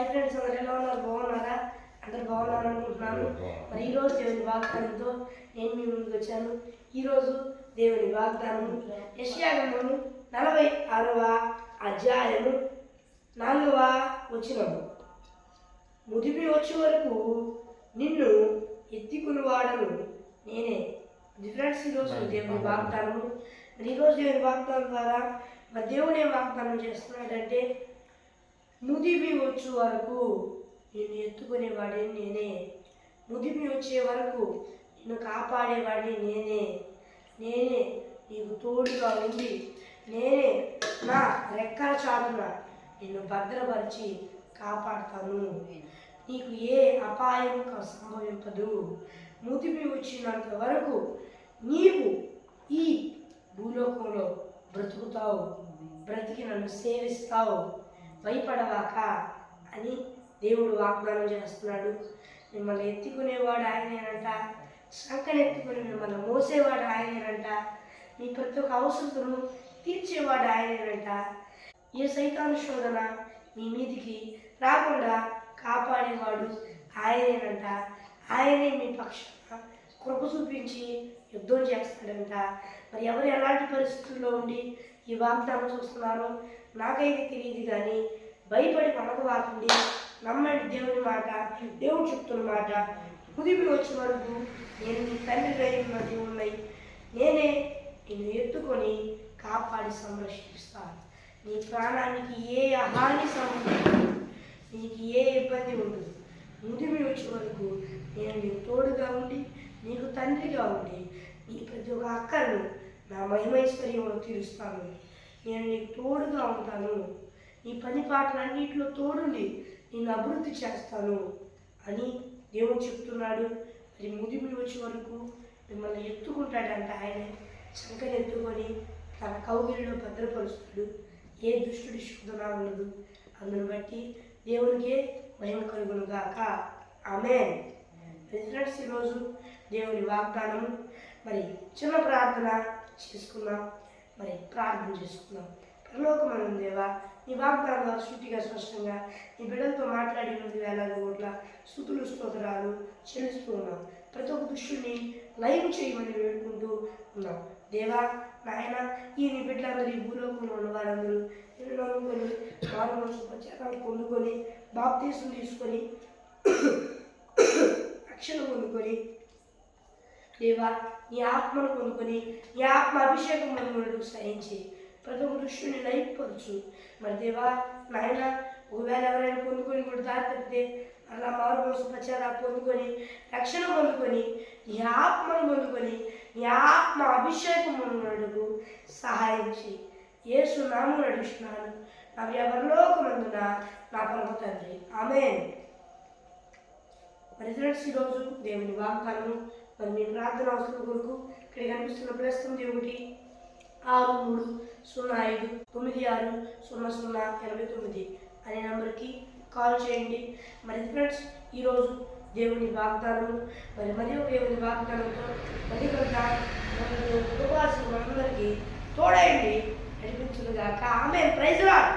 Hi friends అందరు ఎలా ఉన్నారు? బాగున్నారా? అందరు బాగున్నారు అనుకుంటున్నాను. మరి ఈరోజు దేవుని వాగ్దానంతో నేను మీ ముందుకు వచ్చాను. ఈరోజు దేవుని వాగ్దానం యశ్యాగంధము నలభై ఆరవ అధ్యాయము నాలుగవ వచనము. ముదిమి వచ్చే వరకు నిన్ను ఎత్తుకుని వాడను నేనే ఫ్రెండ్స్ ఈరోజు దేవుని వాగ్దానము. మరి ఈరోజు దేవుని వాగ్దానం ద్వారా మరి దేవుడు ఏం వాగ్దానం చేస్తున్నాడంటే ముదిమి వచ్చే వరకు నిన్ను ఎత్తుకునేవాడిని నేనే. ముదిమి వచ్చే వరకు నిన్ను కాపాడేవాడిని నేనే. నేనే నీకు తోడుగా ఉండి నేనే నా రెక్కల చాటున నిన్ను భద్రపరిచి కాపాడతాను. నీకు ఏ అపాయం సంభవింపదు. ముదిమి వచ్చినంత వరకు నీవు ఈ భూలోకంలో బ్రతుకుతావు. బ్రతికి నన్ను సేవిస్తావు. భయపడవాక అని దేవుడు వాగ్దానం చేస్తున్నాడు. మిమ్మల్ని ఎత్తుకునేవాడు ఆయనేనంట సంకని ఎత్తుకుని మిమ్మల్ని మోసేవాడు ఆయనేనంట మీ ప్రతి ఒక్క అవసరతను తీర్చేవాడు ఆయనేనంట. ఏ సైతాను శోధన మీ మీదికి రాకుండా కాపాడేవాడు ఆయనేనంట. ఆయనే మీ పక్షాన కృప చూపించి యుద్ధం చేస్తాడంట. మరి ఎవరు ఎలాంటి పరిస్థితుల్లో ఉండి ఈ వాగ్దానం చూస్తున్నారో నాకైతే తెలియదు కానీ భయపడి పడకవాకండి నమ్మండి దేవుని మాట దేవుడు చెప్తున్న మాట. కుదిపి వచ్చే వరకు నేను నీ తండ్రి ధైర్యం దేవుణ్ణి నేనే నిన్ను ఎత్తుకొని కాపాడి సంరక్షిస్తాను. నీ ప్రాణానికి ఏ హాని సంబంధించదు నీకు ఏ ఇబ్బంది ఉండదు. ముదిమి వచ్చే వరకు నేను నీకు తోడుగా ఉండి నీకు తండ్రిగా ఉండి నీ ప్రతి ఒక్క అక్కను నా మహిమైశ్వర్యంలో తీరుస్తాను. నేను నీకు తోడుగా ఉంటాను. నీ పని పాటలన్నింటిలో తోడుండి నేను అభివృద్ధి చేస్తాను అని దేవుడు చెప్తున్నాడు. మరి ముదిమి వచ్చే వరకు మిమ్మల్ని ఎత్తుకుంటాడంట ఆయన. శంకర్ ఎత్తుకొని తన కౌగిలిలో భద్రపరుస్తాడు. ఏ దుష్టుడి శుద్ధనా ఉండదు. అందును బట్టి దేవునికే మహిమ కలుగును గాక. ఆమె ఫ్రెండ్స్ ఈరోజు దేవుని వాగ్దానం మరి చిన్న ప్రార్థన చేసుకున్నాం మరి ప్రార్థన చేసుకుందాం. పరలోకమైన దేవా నీ వాగ్దానం ద్వారా సూటిగా స్పష్టంగా నీ బిడ్డలతో మాట్లాడినది వేలాది కోట్ల స్థుతులు స్తోత్రాలు చెల్లిస్తూ ఉన్నాం. ప్రతి ఒక్క దుష్టుని లైవ్ చేయమని వేడుకుంటూ ఉన్నాం. దేవా నాయన ఈ నీ బిడ్డలందరూ ఈ భూలోకంలో ఉన్న వారందరూ నేను నమ్ముకొని వారు మనసు పొందుకొని బాప్తీసం తీసుకొని రక్షణ పొందుకొని దేవా నీ ఆత్మను పొందుకొని నీ ఆత్మ అభిషేకం పొందుకున్నట్టు సహించి ప్రతి ఒక్క దృష్టిని నైపరచు మరి దేవా నాయన ఒకవేళ ఎవరైనా పొందుకొని కూడా దారి తప్పితే అలా మారు మనసు ప్రచారాలు పొందుకొని రక్షణ పొందుకొని నీ ఆత్మను పొందుకొని నీ ఆత్మ అభిషేకం పొందుకున్నట్టుకు సహాయించి ఏసు యేసు నడుస్తున్నాను నా ఎవరిలోకమందున నా పరమ తండ్రి. ఆమె మరి ఫ్రెండ్స్ ఈరోజు దేవుని వాగ్దానము మరి మీ ప్రార్థన అవసరం కొరకు ఇక్కడ కనిపిస్తున్న ప్రస్తుతం ఒకటి ఆరు మూడు సున్నా ఐదు తొమ్మిది ఆరు సున్నా సున్నా ఎనభై తొమ్మిది అనే నెంబర్కి కాల్ చేయండి. మరి ఫ్రెండ్స్ ఈరోజు దేవుని వాగ్దానము మరి మరి ఒక దేవుని వాగ్దానంతో మరి కనుక ఉపవాసం అందరికీ తోడయండి నడిపించుగాక ఆమె ప్రైజ్ లాడ్.